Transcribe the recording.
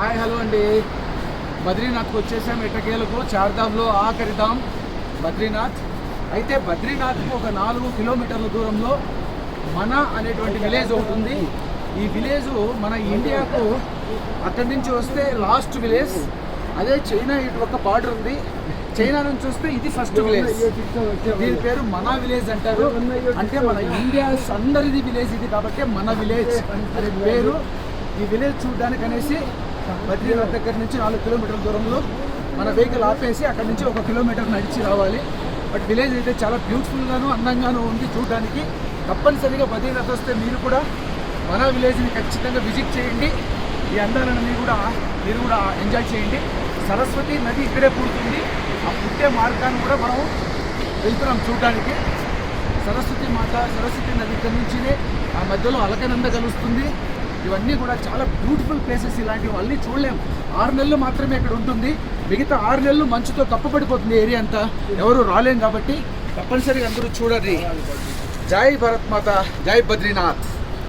Hi hello అండి. బద్రీనాథ్కి వచ్చేసాం ఎట్టకేలకు. చార్ధామ్లో ఆఖరి ధామ్ బద్రీనాథ్. అయితే బద్రీనాథ్కు ఒక నాలుగు కిలోమీటర్ల దూరంలో మన అనేటువంటి విలేజ్ ఒకటి ఉంది. ఈ విలేజ్ మన ఇండియాకు అక్కడి నుంచి వస్తే లాస్ట్ విలేజ్. అదే చైనా ఇటు ఒక బార్డర్ ఉంది. చైనా నుంచి వస్తే ఇది ఫస్ట్ విలేజ్. దీని పేరు మన విలేజ్ అంటారు. అంటే మన ఇండియా అందరిది విలేజ్ ఇది కాబట్టి మన విలేజ్ అనే పేరు. ఈ విలేజ్ చూడడానికి అనేసి బద్రీనాథ్ దగ్గర నుంచి నాలుగు కిలోమీటర్ల దూరంలో మన వెహికల్ ఆపేసి అక్కడ నుంచి ఒక కిలోమీటర్ నడిచి రావాలి. బట్ విలేజ్ అయితే చాలా బ్యూటిఫుల్గాను అందంగాను ఉంది చూడడానికి. తప్పనిసరిగా బద్రీనాథ్ వస్తే మీరు కూడా మన విలేజ్ని ఖచ్చితంగా విజిట్ చేయండి. ఈ అందాలను కూడా మీరు కూడా ఎంజాయ్ చేయండి. సరస్వతి నది ఇక్కడే పుడుతుంది. ఆ పుట్టే మార్గాన్ని కూడా మనం వెళ్తున్నాం చూడడానికి. సరస్వతి మాత సరస్వతి నది ఇక్కడ నుంచినే ఆ మధ్యలో అలకనంద కలుస్తుంది. ఇవన్నీ కూడా చాలా బ్యూటిఫుల్ ప్లేసెస్ ఇలాంటివి. అన్నీ చూడలేం. ఆరు నెలలు మాత్రమే ఇక్కడ ఉంటుంది. మిగతా ఆరు నెలలు మంచుతో కప్పబడిపోతుంది ఏరియా అంతా. ఎవరు రాలేం కాబట్టి తప్పనిసరిగా అందరూ చూడండి. జై భరత్ మాత జై బద్రీనాథ్.